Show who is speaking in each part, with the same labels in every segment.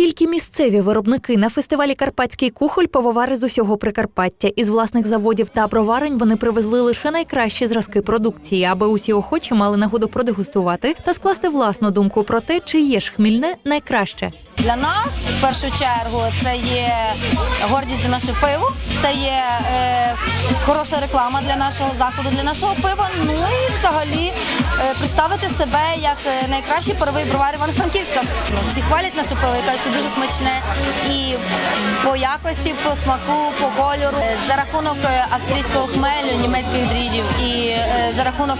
Speaker 1: Тільки місцеві виробники на фестивалі Карпатський кухоль пивовари з усього Прикарпаття. Із власних заводів та броварень вони привезли лише найкращі зразки продукції, аби усі охочі мали нагоду продегустувати та скласти власну думку про те, чи є ж хмільне найкраще.
Speaker 2: Для нас в першу чергу це є гордість за наше пиво, це є е, хороша реклама для нашого закладу, для нашого пива. Ну і взагалі представити себе як е, найкращий паровий бровар Івано-Франківська. Ну, всі хвалять наше пиво, і що дуже смачне і по якості, по смаку, по кольору, Е, за рахунок е, австрійського хмелю, німецьких дріжджів і е, за рахунок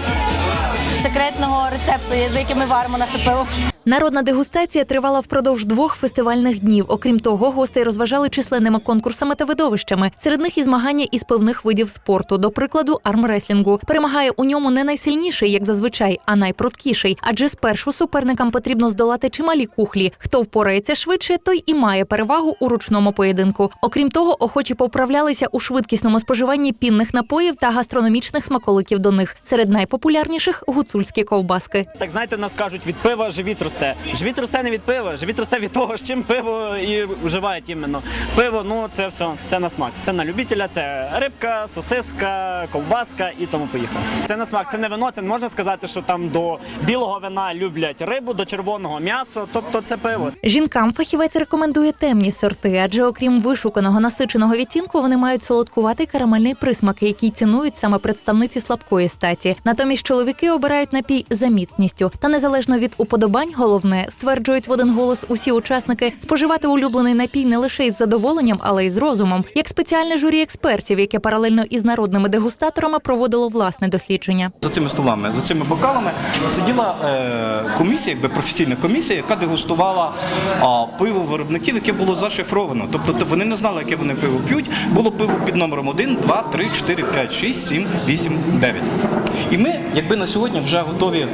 Speaker 2: секретного рецепту, за яким ми варимо наше пиво.
Speaker 1: Народна дегустація тривала впродовж двох фестивальних днів. Окрім того, гостей розважали численними конкурсами та видовищами. Серед них і змагання із певних видів спорту, до прикладу, армреслінгу. Перемагає у ньому не найсильніший, як зазвичай, а найпруткіший. Адже спершу суперникам потрібно здолати чималі кухлі. Хто впорається швидше, той і має перевагу у ручному поєдинку. Окрім того, охочі поправлялися у швидкісному споживанні пінних напоїв та гастрономічних смаколиків до них. Серед найпопулярніших гуцульські ковбаски.
Speaker 3: Так знаєте, нас кажуть, від пива живіт росте. Живіт росте не від пива, живіт росте від того, з чим пиво і вживають іменно. Пиво, ну це все, це на смак. Це на любителя, це рибка, сосиска, ковбаска і тому поїхав. Це на смак, це не вино, це не можна сказати, що там до білого вина люблять рибу, до червоного м'ясо, тобто це пиво.
Speaker 1: Жінкам фахівець рекомендує темні сорти, адже окрім вишуканого насиченого відтінку, вони мають солодкуватий карамельний присмак, який цінують саме представниці слабкої статі. Натомість чоловіки обирають напій за міцністю. Та незалежно від уподобань, головне стверджують в один голос усі учасники споживати улюблений напій не лише із задоволенням, але й з розумом, як спеціальне журі експертів, яке паралельно із народними дегустаторами проводило власне дослідження.
Speaker 4: За цими столами, за цими бокалами сиділа е, комісія, якби професійна комісія, яка дегустувала а, пиво виробників, яке було зашифровано. Тобто вони не знали, яке вони пиво п'ють. Було пиво під номером 1, 2, 3, 4, 5, 6, 7, 8, 9. І ми, якби на сьогодні вже готові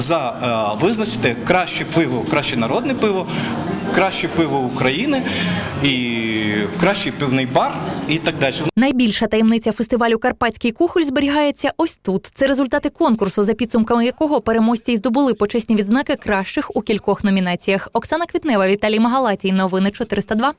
Speaker 4: за е, визначити краще пиво, краще народне пиво, краще пиво України і кращий пивний бар і так далі.
Speaker 1: Найбільша таємниця фестивалю Карпатський кухоль зберігається ось тут. Це результати конкурсу, за підсумками якого переможці й здобули почесні відзнаки кращих у кількох номінаціях. Оксана Квітнева, Віталій Магалатій. Новини 402.